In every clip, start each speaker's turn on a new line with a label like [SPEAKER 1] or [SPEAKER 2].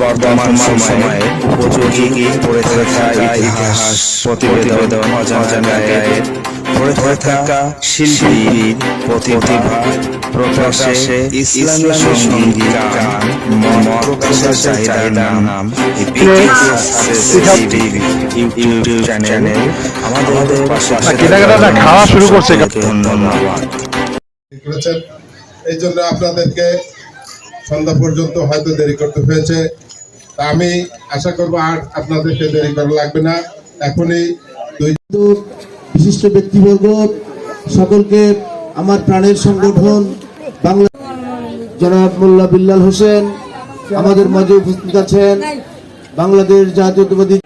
[SPEAKER 1] বর্তমান সময়ে উপযোগী পড়ে থাকা ইতিহাস প্রতিবেদন অজানা গায়ের পড়ে থাকা শিল্পী প্রতিভা প্রকাশে ইসলামী সংগীত গান প্রকাশের চাহিদার নাম ইউটিউব চ্যানেল। আমাদের পাশে
[SPEAKER 2] খাওয়া শুরু করছে।
[SPEAKER 1] ধন্যবাদ।
[SPEAKER 3] করেছেন এই জন্য আপনাদেরকে সন্ধ্যা পর্যন্ত হয়তো দেরি করতে হয়েছে। আমি আশা করব আর আপনাদেরকে দেরি করা লাগবে না। এখনই
[SPEAKER 4] বিশিষ্ট ব্যক্তিবর্গ, সকলকে আমার প্রাণের সংগঠন, বাংলা জনাব মোল্লা বিল্লাল হোসেন, আমাদের মাঝে উপস্থিত আছেন বাংলাদেশ জাতীয়তাবাদী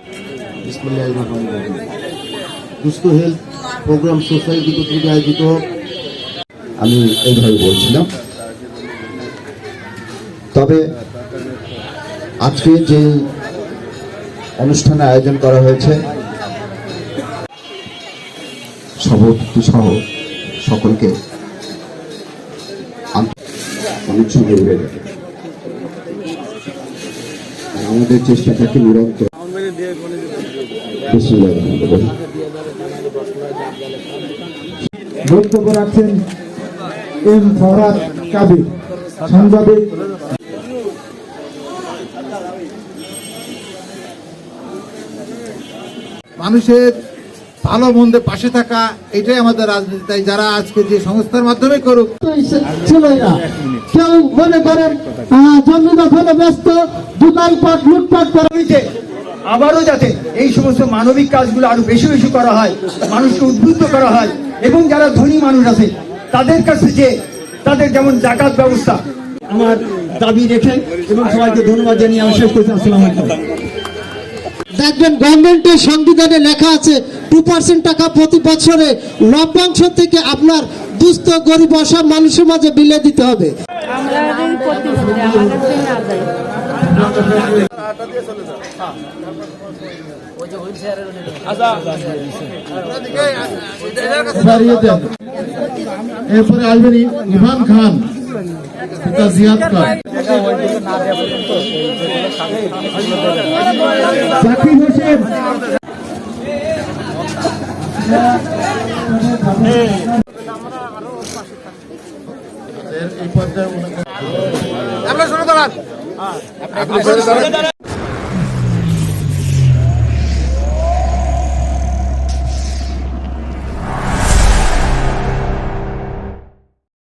[SPEAKER 4] দুস্থ হেলথ প্রোগ্রাম সোসাইটি কর্তৃক আয়োজিত,
[SPEAKER 5] আমি এইভাবে বলছিলাম। তবে আজকে যে অনুষ্ঠানে আয়োজন করা হয়েছে সভাপতি সহ সকলকে আমাদের চেষ্টা থাকে নিরন্তর।
[SPEAKER 4] বক্তব্য রাখছেন এম ফরাদ কাবির, সাংবাদিক
[SPEAKER 6] মানুষের ভালো মন্দে পাশে থাকা এটাই আমাদের রাজনীতি। তাই যারা আজকে যে সংস্থার মাধ্যমে করুক
[SPEAKER 4] কেউ মনে করেন জমি দখলে ব্যস্ত দোকানপাট লুটপাট করে
[SPEAKER 7] আগামীতে আবারও যাতে এই সমস্ত মানবিক কাজগুলো আরও বেশি বেশি করা হয় মানুষকে উদ্বুদ্ধ করা হয় এবং যারা ধনী মানুষ আছে তাদের কাছে যে তাদের যেমন জাকাত ব্যবস্থা। আমার দাবি রেখে এবং সবাইকে ধন্যবাদ জানিয়ে আমি শেষ করছি। আসসালামু আলাইকুম।
[SPEAKER 4] দেখবেন গভর্নমেন্টের সংবিধানে লেখা আছে টু পার্সেন্ট টাকা প্রতি বছরে লভ্যাংশ থেকে আপনার দুস্থ গরিব অসব মানুষের মাঝে বিলে দিতে হবে। এরপরে আসবেন ইমরান খান। পিতা জিয়াদ খান জাকির হোসেন।
[SPEAKER 6] আমরা শুরু দাঁড়ান